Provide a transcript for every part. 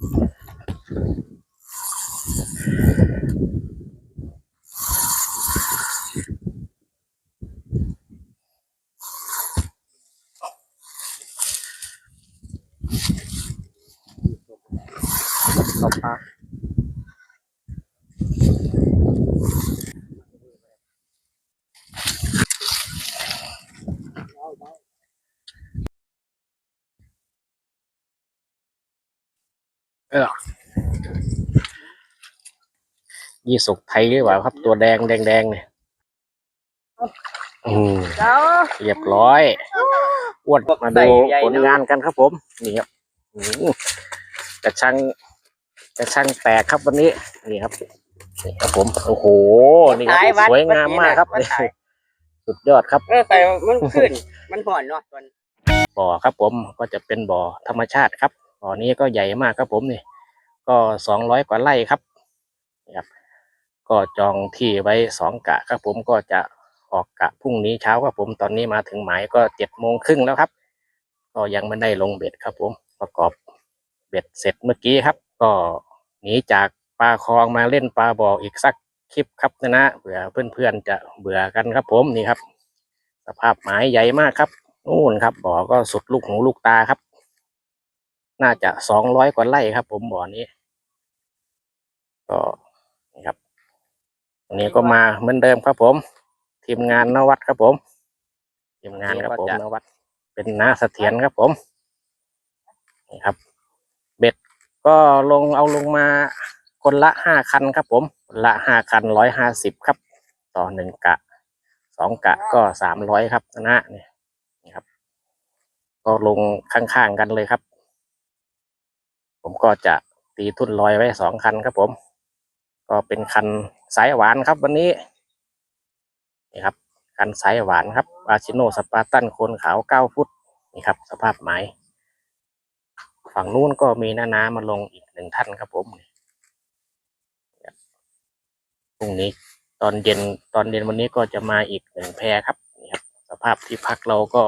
Mm-hmm. ยี่สกไทยหรือเปล่าครับ ตัวแดงแดงแดงเนี่ยอืมเจ้าเรียบร้อยอ้วนมาใส่ดูใหญ่ผลงานกันครับผม นี่ครับอืมกระชังกระชังแตกครับวันนี้ นี่ครับนี่ครับผม โอ้โห นี่ครับถ่ายวัดสวยงามมากครับวันนี้นะสุดยอดครับเออใส่มันขึ้น มันห่อนเนาะตอนบ่อครับผมก็จะเป็นบ่อธรรมชาติครับบ่อนี้ก็ใหญ่มากครับผมนี่ ก็สองร้อยกว่าไร่ครับนี่ครับ ก็จองที่ไว้สองกะครับผมก็จะออกกะพรุ่งนี้เช้าครับผมตอนนี้มาถึงหมายก็เจ็ดโมงครึ่งแล้วครับ ก็ยังไม่ได้ลงเบ็ดครับผมประกอบเบ็ดเสร็จเมื่อกี้ครับ ก็หนีจากปลาคลองมาเล่นปลาบ่ออีกสักคลิปครับนะนะเผื่อเพื่อนๆจะเบื่อกันครับผมนี่ครับ สภาพหมายใหญ่มากครับนู่นครับบ่อก็สุดลูกหูลูกตาครับ น่าจะสองร้อยกว่าไร่ครับ ผมบ่อนี้ ก็นี่ครับ วันนี้ก็มาเหมือนเดิมครับผม ทีมงานนวัดครับผม ทีมงานครับผมนวัด เป็นน้าเสถียรครับผมนี่ครับ เบ็ดก็ลงเอาลงมาคนละห้าคันครับผมคนละห้าคันร้อยห้าสิบครับ ต่อหนึ่งกะสองกะก็สามร้อยครับนะเนี่ยนี่ครับ ก็ลงข้างๆกันเลยครับ ผมก็จะตีทุ่นลอยไว้สองคันครับผม ก็เป็นคันสายหวานครับวันนี้นี่ครับคันสายหวานครับอาชิโนสปาร์ตันโคนขาวเก้าฟุตนี่ครับ สภาพไม้ฝั่งนู้นก็มีน้าน้ามาลงอีกหนึ่งท่านครับผมพรุ่งนี้ตอนเย็นตอนเย็นวันนี้ก็จะมาอีกหนึ่งแพรครับนี่ครับ สภาพที่พักเราก็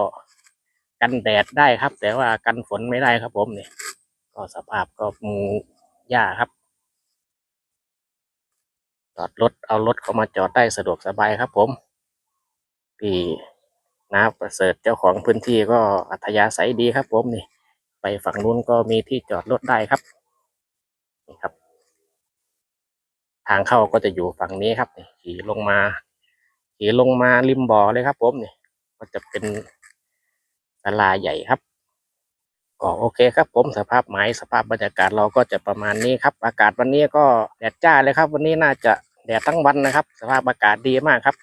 กันแดดได้ครับ แต่ว่ากันฝนไม่ได้ครับผมเนี่ยก็สภาพก็มูหญ้าครับ จอดรถเอารถเข้ามาจอดได้สะดวกสบายครับ ผมพี่นาประเสริฐเจ้าของพื้นที่ก็อัธยาศัยดีครับ ผมนี่ ไปฝั่งนู้นก็มีที่จอดรถได้ครับนี่ครับ ทางเข้าก็จะอยู่ฝั่งนี้ครับนี่ขี่ลงมาขี่ลงมาริมบ่อเลยครับ ผมนี่ก็จะเป็นศาลาใหญ่ครับ ก็โอเคครับผมสภาพไม้สภาพบรรยากาศเราก็จะประมาณนี้ครับ อากาศวันนี้ก็แดดจ้าเลยครับ วันนี้น่าจะแดดทั้งวันนะครับ สภาพอากาศดีมากครับ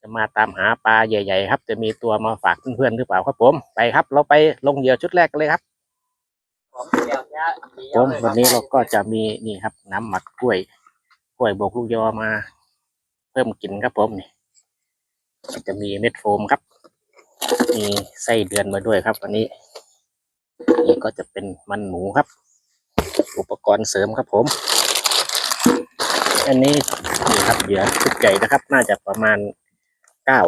จะมาตามหาปลาใหญ่ ๆ ครับ จะมีตัวมาฝากเพื่อนๆหรือเปล่าครับผมไปครับ เราไปลงเหยื่อชุดแรกกันเลยครับของเดียวเนี่ยผมวันนี้เราก็จะมีนี่ครับ น้ำหมักกล้วยกล้วยบวกลูกยอมา เพิ่มกลิ่นครับผมนี่จะมีเม็ดโฟมครับ มีไส้เดือนมาด้วยครับวันนี้ นี่ก็จะเป็นมันหมูครับ อุปกรณ์เสริมครับผม อันนี้นี่ครับเหยื่อชุดใหญ่นะครับ น่าจะประมาณเก้า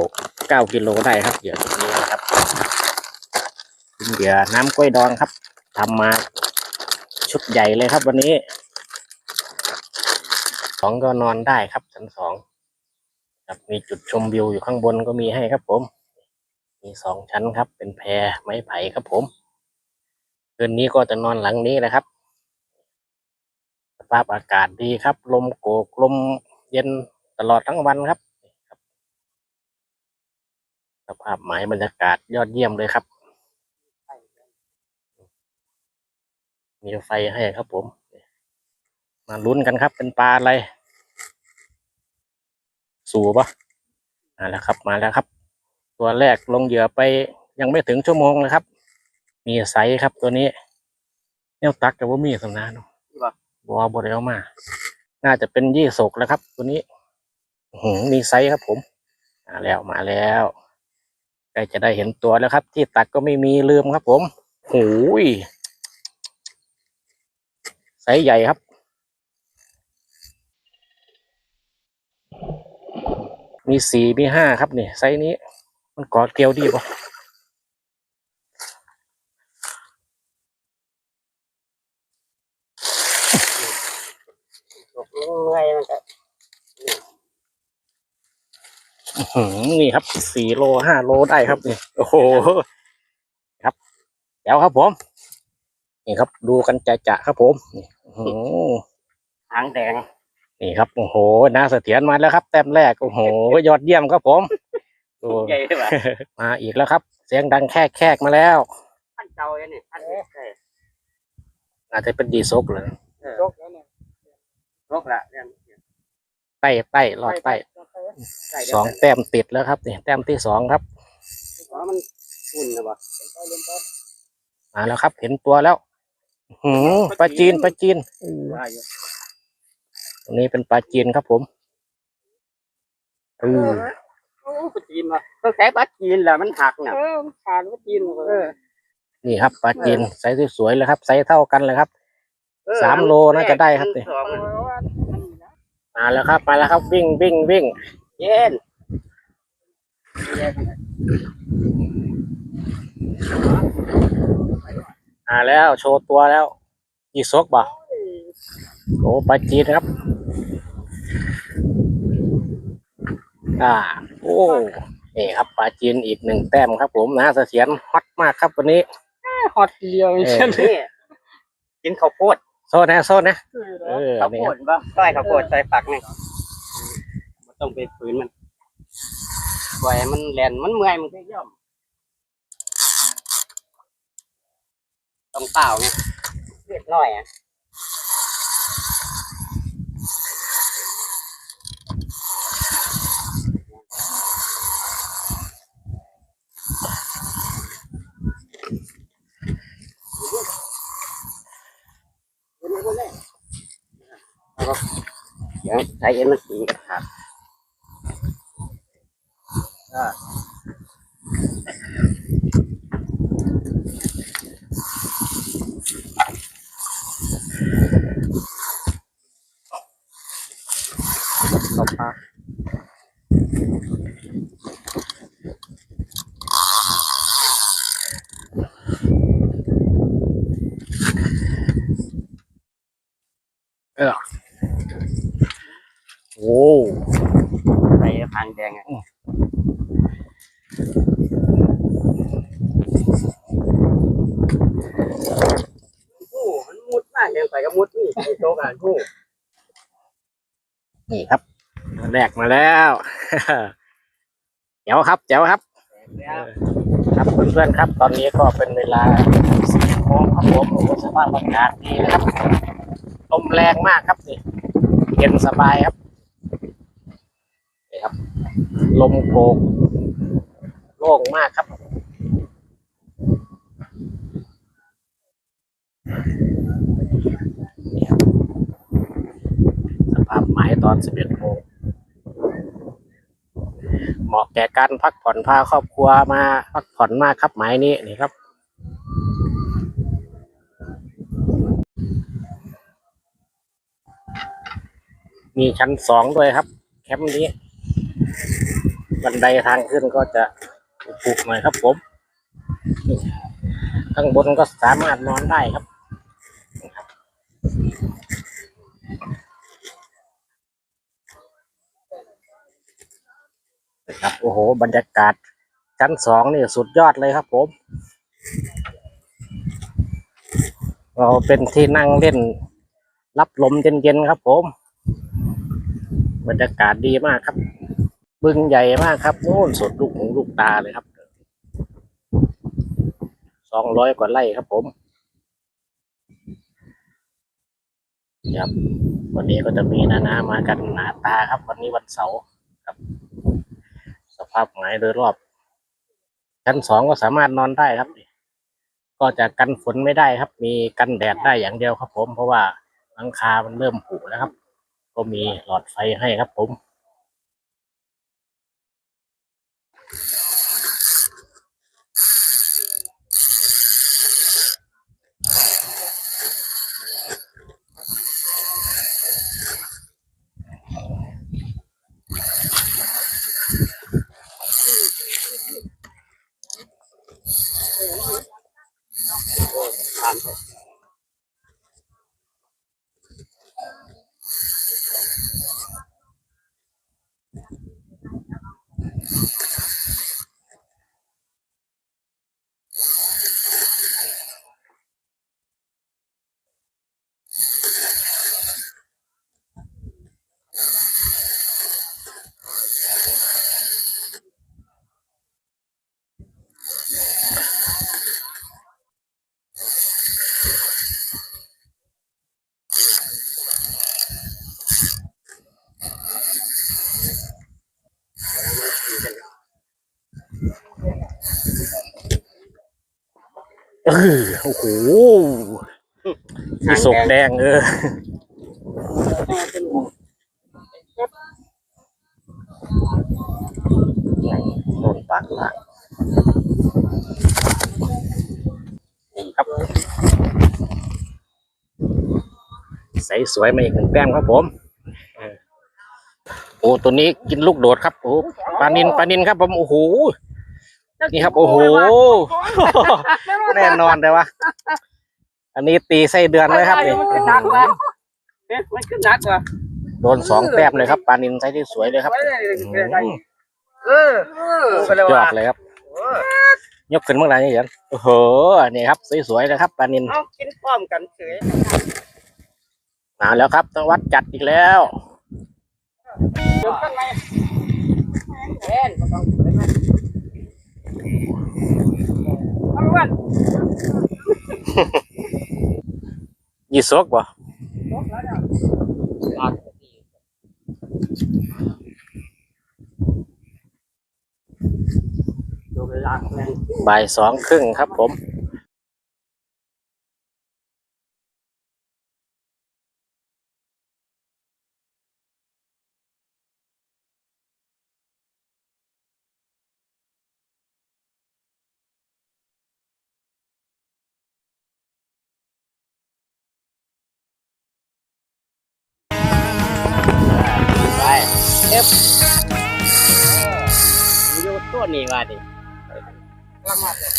เก้ากิโลได้ครับเหยื่อชุดนี้นะครับเป็นเหยื่อน้ำกล้วยดองครับทำมาชุดใหญ่เลยครับวันนี้สองก็นอนได้ครับชั้นสองครับมีจุดชมวิวอยู่ข้างบนก็มีให้ครับผม มีสองชั้นครับ เป็นแพรไม้ไผ่ครับผม คืนนี้ก็จะนอนหลังนี้นะครับ สภาพอากาศดีครับ ลมโกกลมเย็นตลอดทั้งวันครับ สภาพหมายบรรยากาศยอดเยี่ยมเลยครับ มีไฟให้ครับผม มาลุ้นกันครับ เป็นปลาอะไร สู่ปะมาแล้วครับ มาแล้วครับ ตัวแรกลงเหยื่อไปยังไม่ถึงชั่วโมงเลยครับ มีไซส์ครับตัวนี้แนวตักกับว่ามีสำนาเนาะบัวบดเอามา น่าจะเป็นยี่สกแล้วครับ ตัวนี้อื้อหือมีไซส์ครับผม มาแล้วมาแล้วใกล้จะได้เห็นตัวแล้วครับ ที่ตักก็ไม่มีลืมครับ ผมโอ้ยไซส์ใหญ่ครับ มีสี่มีห้าครับนี่ไซส์นี้ มันกอดเกลียวดีป่ะ เมื่อยมันก็อื้อหือนี่ครับสี่โลห้าโลได้ครับนี่โอ้โหครับเดี๋ยวครับผมนี่ครับ ดูกันจะจะๆครับผมนี่อื้อหือหางแดงนี่ครับโอ้โหน่าเสถียรมาแล้วครับ แต้มแรกโอ้โหยอดเยี่ยมครับผมดูใหญ่เลยว่ะมาอีกแล้วครับ เสียงดังแค่แคกมาแล้ว พันเตาเนี่ยนี่พันนี้เอออาจจะเป็นดีซกเลยเออโรคแล้วเนี่ย โรคละเรื่องใต้ใต้รอดใต้ใส่เดีสยวองกันแต้มติดแล้วครับนี่แต้มที่สองครับเพราะมันอุ่นนะบ่มาแล้วครับ เห็นตัวแล้วอื้อหือปลาจีนปลาจีนว่าอยู่ตรงนี้เป็นปลาจีนครับผมเออโอ้ปลาจีนว่ะต้องใช้ปลาจีนแหละมันหักน่ะเออขาดว่าจีนเออนี่ครับปลาจีนไซส์สวยๆเลยครับไซส์เท่ากันเลยครับเออ สามโลน่าจะได้ครับเนี่ยสองเพราะว่ามันนี่นะมาแล้วครับมาแล้วครับวิ่งวิ่งวิ่ง เย็นมาแล้วโชว์ตัวแล้วยีซกบ่โอ้ปลาจีนครับ อ่า โอ้นี่ครับปลาจีนอีกหนึ่งแต้มครับ ผมนะเสถียรฮอตมากครับวันนี้ฮอตเดียวเออใช่ไหมนี่กินข้าวโพด โซนนะโซนนะ เออข้าวนี่โพครับดบ่ใส่ข้าวโพดใส่ฝักนี่มันต้องไปฝืนมันปล่อยให้มันแลนมันเมื่อยมันก็ย่อม ต้องเปล่าไงเลือดน้อยอะ ดี๋ยวใช้เอ็นมันสีครับก็ตบปลา โอ้ใส่หางแดงอะโอ้มันมุดมากเลยใส่ก็มุดนี่ที่โต๊ะอะกูนี่ครับตัวแรกมาแล้วเจ๋วครับเจ๋วครับแล้วครับเพื่อนๆครับ ตอนนี้ก็เป็นเวลาสี่โมงครับผมโอ้โหสภาพอากาศดีนะครับลมแรงมากครับนี่เย็นสบายครับ นี่ครับ ลมโกกโล่งมากครับ นี่ครับ สภาพหมายตอนสิบเอ็ดโมงเหมาะแก่การพักผ่อนพาครอบครัวมาพักผ่อนมากครับหมายนี้นี่ครับมีชั้นสองด้วยครับ แคมป์นี้ บันไดทางขึ้นก็จะปลุกหน่อยครับผมข้างบนก็สามารถนอนได้ครับครับ ครับโอ้โห บรรยากาศชั้นสองนี่สุดยอดเลยครับผม เราเป็นที่นั่งเล่น รับลมเย็นๆครับผม บรรยากาศดีมากครับ บึงใหญ่มากครับโน่นสุดลูกหูลูกตาเลยครับสองร้อยกว่าไร่ครับผมครับวันนี้ก็จะมีนานามากันหนาตาครับ วันนี้วันเสาร์ครับ สภาพหมายโดยรอบ ชั้นสองก็สามารถนอนได้ครับ ก็จะกันฝนไม่ได้ครับ มีกันแดดได้อย่างเดียวครับผม เพราะว่าหลังคามันเริ่มผุแล้วครับ ก็มีหลอดไฟให้ครับผม campo. เออโอ้โหมีศกแดงเออโดนปากละนี่ครับ ใสสวยมาอีกหนึ่งแต้มครับผมโอ้ตัวนี้กินลูกโดดครับโอ้ปลานินปลานินครับผมโอ้โห นี่ครับโอ้โหแน่นอนเลยวะอันนี้ตีไส้เดือนเลยครับนี่มันขึ้นหนักว่ะเอ๊ะมันขึ้นหนักว่ะโดนสองแต้มเลยครับปลานินไซส์ที่สวยเลยครับไว้เลยเป็นไงอืมเออเออไปเลยยอว่ะดเลยครับยกขึ้นเมื่อไหร่เนี่ยเหรอโอ้โหนี่ครับสวยๆเลยครับปลานินเอากินพร้อมกันเฉยมาแล้วครับต้องวัดจัดอีกแล้วเดี๋ยวข้างในแอนก็ต้องเปิดนะเอาละวัน ยี่สกบ่จบแล้วเนี่ยดูเวลาแรงบ่ายสองครึ่งครับผม นี้ว่าดิละหมาดเลย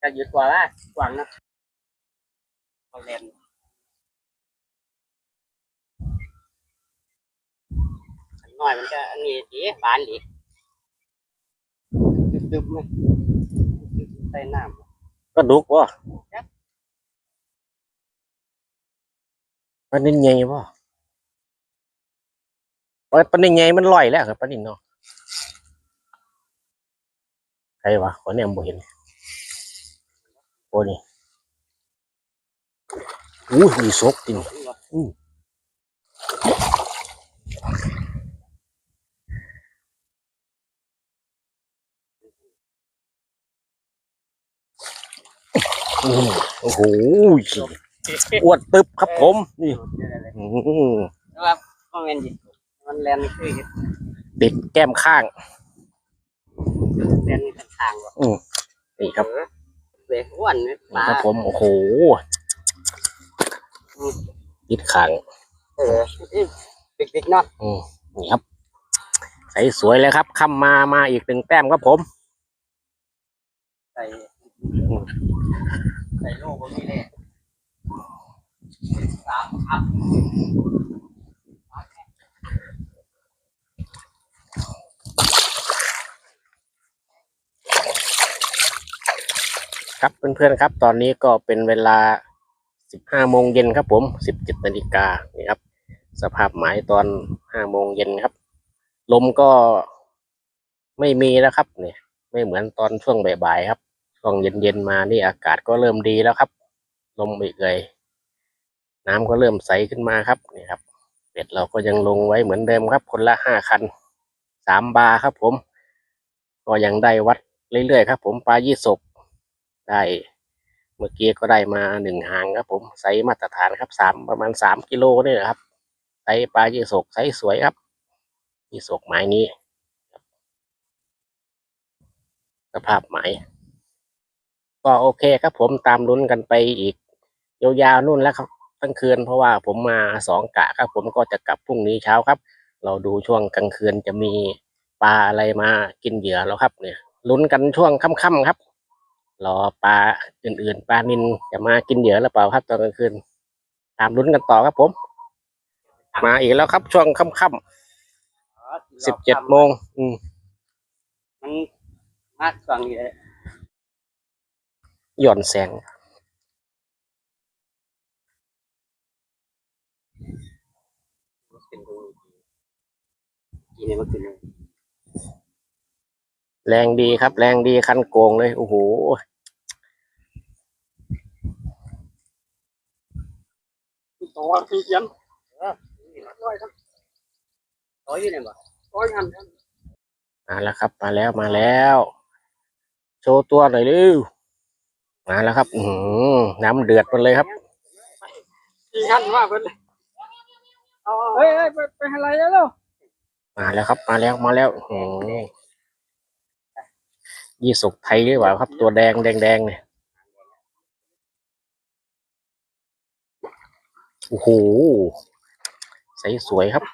จะหยุดกว่าละกว่างนะเขาเล่นน้อยมันจะอันนี้ดีบานดีดึบๆไหมใส่น้ำก็ดุกบ่ปลานินใหญ่บ่ โอ้ยปลานินใหญ่มันลอยแล้วครับปลานินเนาะใครวะขอเนี่ยบ่เห็นโอ้นี่อู้มีซกจริงอืมโอ้โหอวดตึบครับผม นี่อืมครับก็เงินดิ มันแลนไม่คือเห็ดติดแก้มข้าง แลนนี่เป็นทางว่ะนี่ครับเบรกอ้วนไหมปนี่ลาครับผมโอ้โหติดข้างเออติ๊กๆเนาะอืมนี่ครับ ใสสวยเลยครับค้ำมามาอีกหนึ่งแต้มครับผมใส่ใส่โลกพวกนี้เลยสามอัพ ครับเพื่อนๆครับ ตอนนี้ก็เป็นเวลา 15โมงเย็นครับผม 17นาฬิกานี่ครับ สภาพหมายตอน5โมงเย็นครับ ลมก็ไม่มีแล้วครับเนี่ยไม่เหมือนตอนช่วงบ่ายๆครับ ช่วงเย็นๆมานี่อากาศก็เริ่มดีแล้วครับ ลมอีกเลย น้ำก็เริ่มใสขึ้นมาครับนี่ครับเป็ดเราก็ยังลงไว้เหมือนเดิมครับ คนละห้าคันสามบาครับผม ก็ยังได้วัดเรื่อยๆครับ ผมปลายี่สก ได้เมื่อกี้ก็ได้มาหนึ่งหางครับผมไซส์มาตรฐานครับสามประมาณสามกิโลนี่แหละครับไซส์ปลายี่สกไซส์สวยครับยี่สกไม้นี้สภาพไม้ก็โอเคครับผมตามลุ้นกันไปอีก ยาวๆนู่นแล้วครับทั้งคืนเพราะว่าผมมาสองกะครับผมก็จะกลับพรุ่งนี้เช้าครับ เราดูช่วงกลางคืนจะมีปลาอะไรมากินเหยื่อแล้วครับเนี่ยลุ้นกันช่วงค่ำๆครับ รอปลาอื่นๆ ปลานินจะมากินเหยื่อหรือเปล่าครับตอนกลางคืน ตามลุ้นกันต่อครับผม มาอีกแล้วครับช่วงค่ำๆสิบเจ็ดโมงอืมมันมากกว่านี้เลยหย่อนแสงขึ้นดูกี่เนี่ยมันขึ้นเลยแรงดีครับ แรงดีคันโกงเลย โอ้โห ตัวที่เขียนร้อยทั้งร้อยอยู่เนี่ยบ่ร้อยหันมาแล้วครับ มาแล้วมาแล้ว โชว์ตัวหน่อยเร็วมาแล้วครับ อือหือน้ำเดือดมาเลยครับกี่ขั้นว่าเพิ่นเลยเฮ้ยเฮ้ยไปไปอะไรแล้วเร็วมาแล้วครับ มาแล้วมาแล้วอืมยี่สุกไทยหรือเปล่าครับ ตัวแดงแดงแดงเนี่ย โอ้โหใสสวยครับ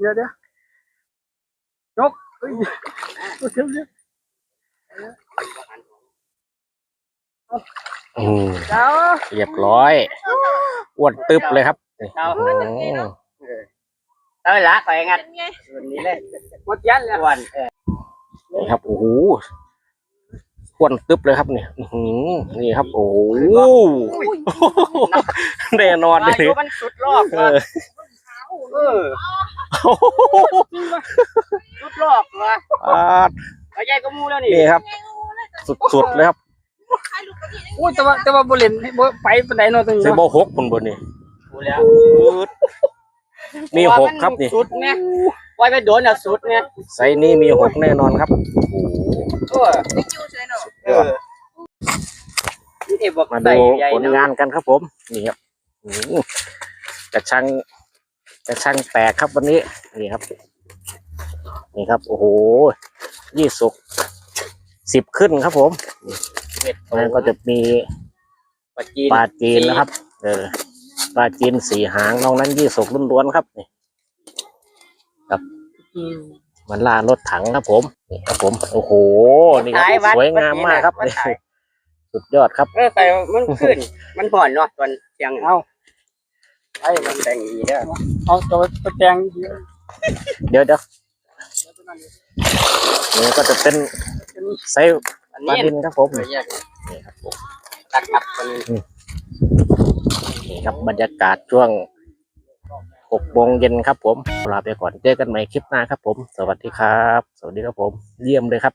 เดี๋ยวเดี๋ยวยกเฮ้ยเดี๋ยวเดี๋ยวอืมเจ้าเรียบร้อยอ้วนตึบเลยครับนี่เจ้าอืมเต้ยละไปงัดส่วนนี้เลยหมดยันแล้วอ้วนเออนี่ครับโอ้โห อ้วนตึบเลยครับเนี่ยอื้อหือนี่ครับ โอ้โหแน่นอนเลอายยุมันสุดรอบเอว่ะอเออสุดรอบว่ะอ่าเอาใหญ่ก็มูแล้วนี่นี่ครับ สุดๆเลยครับโอ้ยแต่ว่าแต่ว่าบ่เล่นบ่ไปปานใดเนาะตรงนี้ใส่เนาะโบหกบนบนนี่กูแล้วมีหกครับนี่ สุดไงไว้ไปโดนอะสุดไงไซส์นี้มีหกแน่นอนครับ โอ้โห เออเออนี่เอ็บอกมาใส่ดูใหญ่ผลเนาะงานกันครับผม นี่ครับอืมจะช่างจะช่างแตกครับวันนี้ นี่ครับ นี่ครับ โอ้โห ยี่สุกสิบขึ้นครับผมเห็ดมันก็จะมีปลาจีนปลาจีนนะครับ เออปลาจีนสี่หางนอกนั้นยี่สุกล้วนๆครับนี่อืมมันล่ารถถังครับผม นี่ครับผมโอ้โหนี่ครับขายวัดสวยงามมากครับวัดนี่ขายสุดยอดครับเออไปมันขึ้น มันห่อนเนาะตอนเที่ยงเอาไอ้มันแต่งดีเด้อเอาตัวไปแกงเดี๋ยวเดี๋ยวเดี๋ยวนี่ก็จะเป็นไซส์อันปลานี้ดินครับผมเออนี่แยกนี่ครับผมตัดกลับคนนี้นี่ครับบรรยากาศช่วง หกโมงเย็นครับผมลาไปก่อนเจอกันใหม่คลิปหน้าครับผม สวัสดีครับ สวัสดีครับผม เยี่ยมเลยครับ